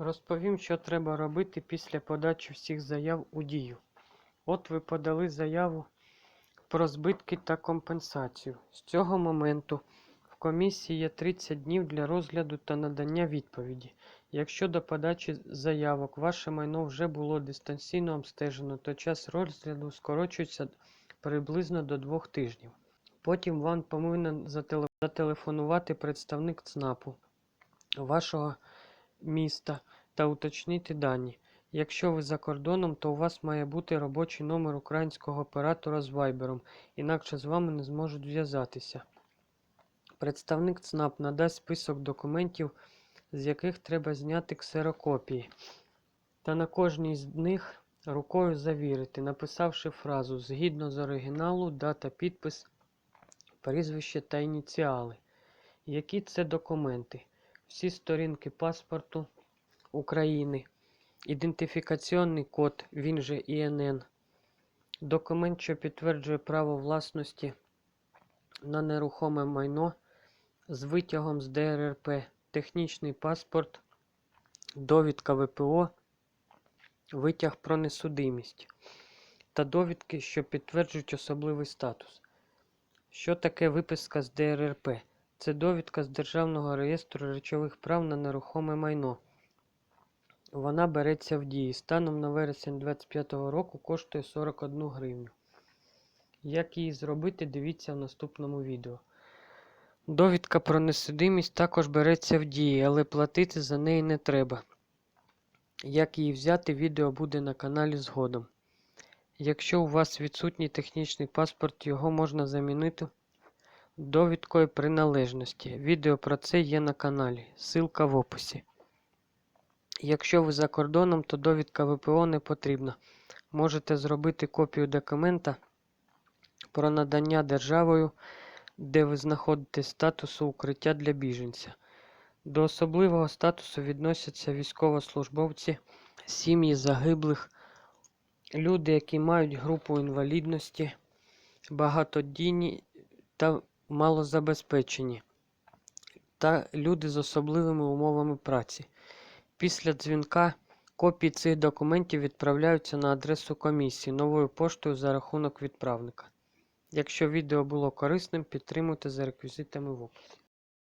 Розповім, що треба робити після подачі всіх заяв у дію. От ви подали заяву про збитки та компенсацію. З цього моменту в комісії є 30 днів для розгляду та надання відповіді. Якщо до подачі заявок ваше майно вже було дистанційно обстежено, то час розгляду скорочується приблизно до двох тижнів. Потім вам повинен зателефонувати представник ЦНАПу вашого міста та уточнити дані. Якщо ви за кордоном, то у вас має бути робочий номер українського оператора з Viber, інакше з вами не зможуть зв'язатися. Представник ЦНАП надасть список документів, з яких треба зняти ксерокопії, та на кожній з них рукою завірити, написавши фразу згідно з оригіналу, дата, підпис, прізвище та ініціали. Які це документи? Всі сторінки паспорту України, ідентифікаційний код, він же ІНН, документ, що підтверджує право власності на нерухоме майно з витягом з ДРРП, технічний паспорт, довідка ВПО, витяг про несудимість та довідки, що підтверджують особливий статус. Що таке виписка з ДРРП? Це довідка з Державного реєстру речових прав на нерухоме майно. Вона береться в дії. Станом на вересень 2025 року коштує 41 гривню. Як її зробити, дивіться в наступному відео. Довідка про несудимість також береться в дії, але платити за неї не треба. Як її взяти, відео буде на каналі згодом. Якщо у вас відсутній технічний паспорт, його можна замінити довідкою приналежності. Відео про це є на каналі. Ссылка в описі. Якщо ви за кордоном, то довідка ВПО не потрібна. Можете зробити копію документа про надання державою, де ви знаходитесь статусу укриття для біженця. До особливого статусу відносяться військовослужбовці, сім'ї загиблих, люди, які мають групу інвалідності, багатодійні та малозабезпечені, та люди з особливими умовами праці. Після дзвінка копії цих документів відправляються на адресу комісії новою поштою за рахунок відправника. Якщо відео було корисним, підтримуйте за реквізитами в описі.